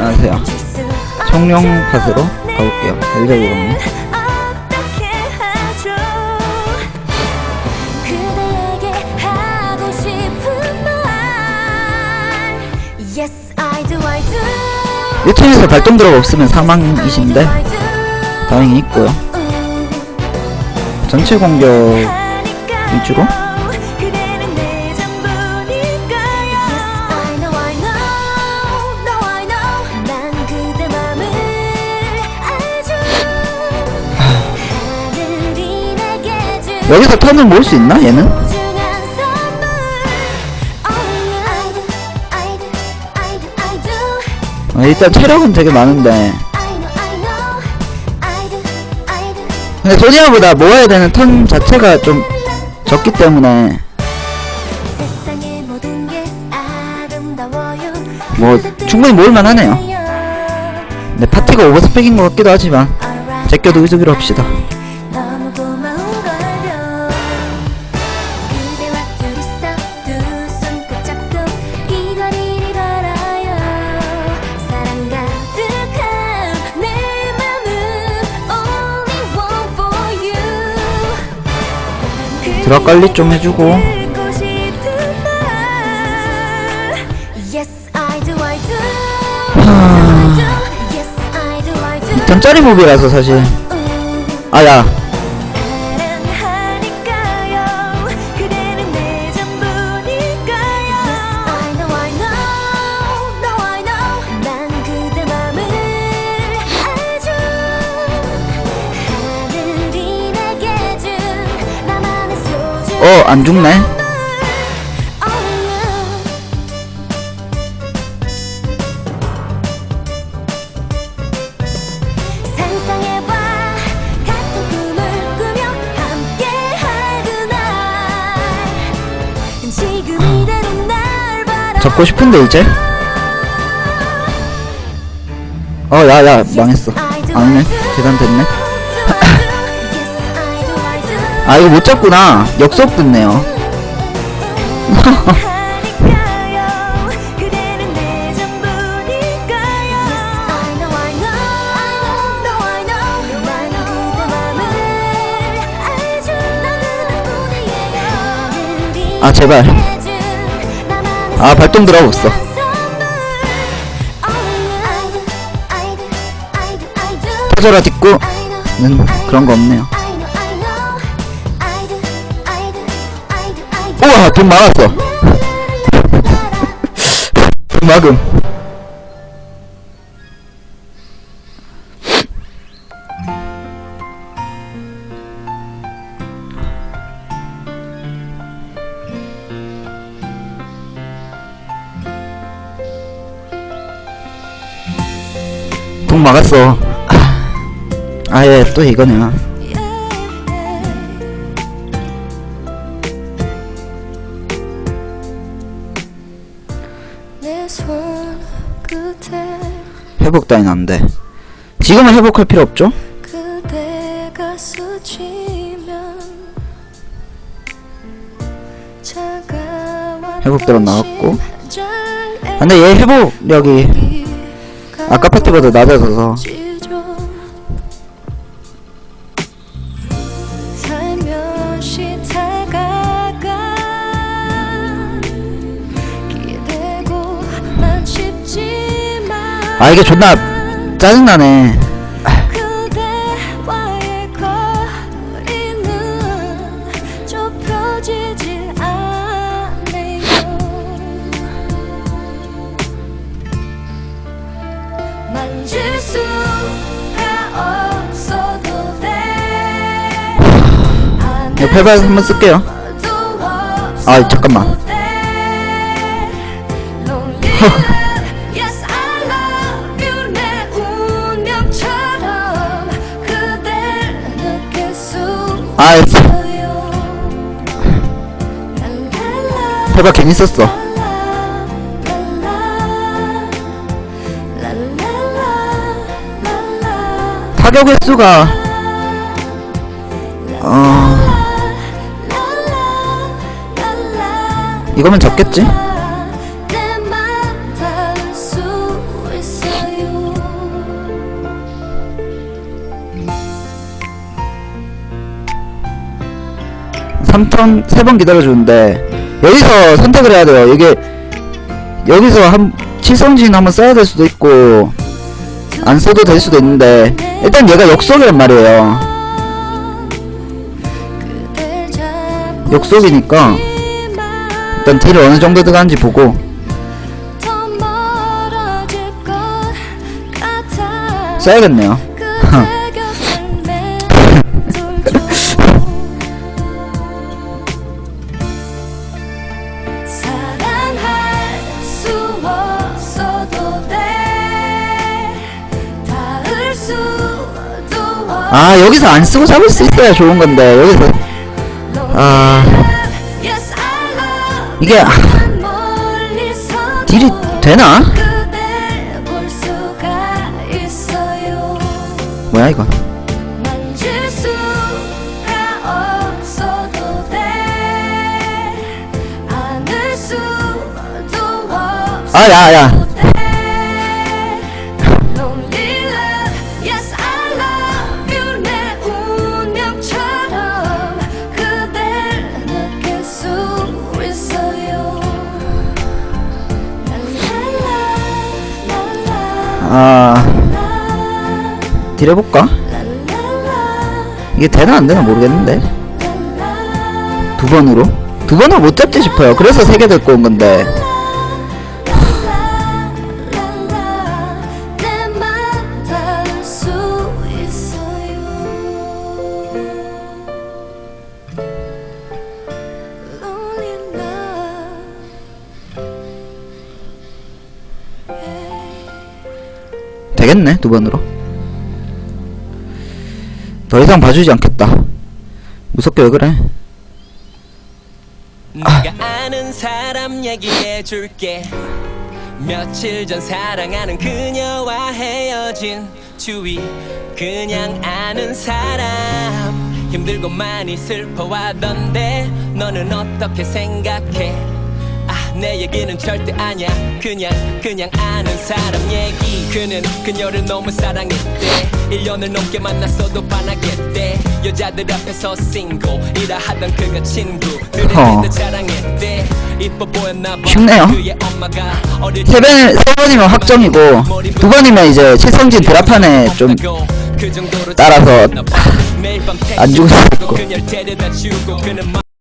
안녕하세요. 청룡 팟으로 가볼게요. do 1층에서 발동 드랍 없으면 사망이신데 다행히 있고요. 음. 전체 공격 위주로 여기서 턴을 모을 수 있나 얘는? 어, 일단 체력은 되게 많은데 근데 소니아보다 모아야 되는 턴 자체가 좀 적기 때문에 뭐 충분히 모을만 하네요. 근데 파티가 오버스펙인 것 같기도 하지만 제껴도 의도기로 합시다. 드랍 관리 좀 해주고. 하... Yes I do I do. 2턴짜리 몹이라서 사실. 음. 아야 로날 바라 잡고 싶은데 이제? 어 야야 망했어. 아니네 계단 됐네 아 이거 못 잡구나. 역속 나뿐이에요. 아, 제발. 아 발동 들어봤어. 터져라 딛고 는 그런 거 없네요 우와 돈 많았어. 돈 막음. 돈 막았어. 아예 또 이거네 회복 따윈 안돼 지금은 회복할 필요 없죠? 회복대로 나왔고. 아, 근데 얘 회복력이 아까 파티보다 낮아져서 아 이게 존나 짜증나네. 이거 패발 한번 쓸게요. 아 잠깐만 아 랄랄라, 랄랄라, 랄랄라, 타격 횟수가 어 이거면 적겠지? 3턴 3번 기다려주는데 여기서 선택을 해야 돼요. 이게 여기서 한 칠성진 한번 써야 될 수도 있고 안 써도 될 수도 있는데 일단 얘가 역속이란 말이에요. 역속이니까 일단 딜을 어느 정도 들어가는지 보고 써야겠네요 아 여기서 안 쓰고 잡을 수 있어야 좋은 건데 여기서. 아. 이게 딜이 되나? 뭐야 이거? 아 야야 아 딜해볼까? 이게 되나 안 되나 모르겠는데 두 번으로? 두 번으로 못 잡지 싶어요 그래서 세개 데리고 온 건데 되겠네 두 번으로. 더 이상 봐주지 않겠다. 무섭게 왜 그래? 내가 아는 사람 얘기해 줄게. 며칠 전 사랑하는 그녀와 헤어진 주위. 그냥 아는 사람. 힘들고 많이 슬퍼하던데 너는 어떻게 생각해? 아 내 얘기는 절대 아냐 그냥 그냥 아는 사람 얘기. 그는 그녀를 너무 사랑했대. 1년을 넘게 만났어도 반하겠대. 여자들 앞에서 싱글이라 하던 그가 친구. 허. 들을 자랑했대. 이뻐 보였나 봐. 쉽네요. 세, 번, 세 번이면 확정이고 두 번이면 이제 최성진 드랍판에 좀그 정도로 따라서 안 죽을 수도 있고.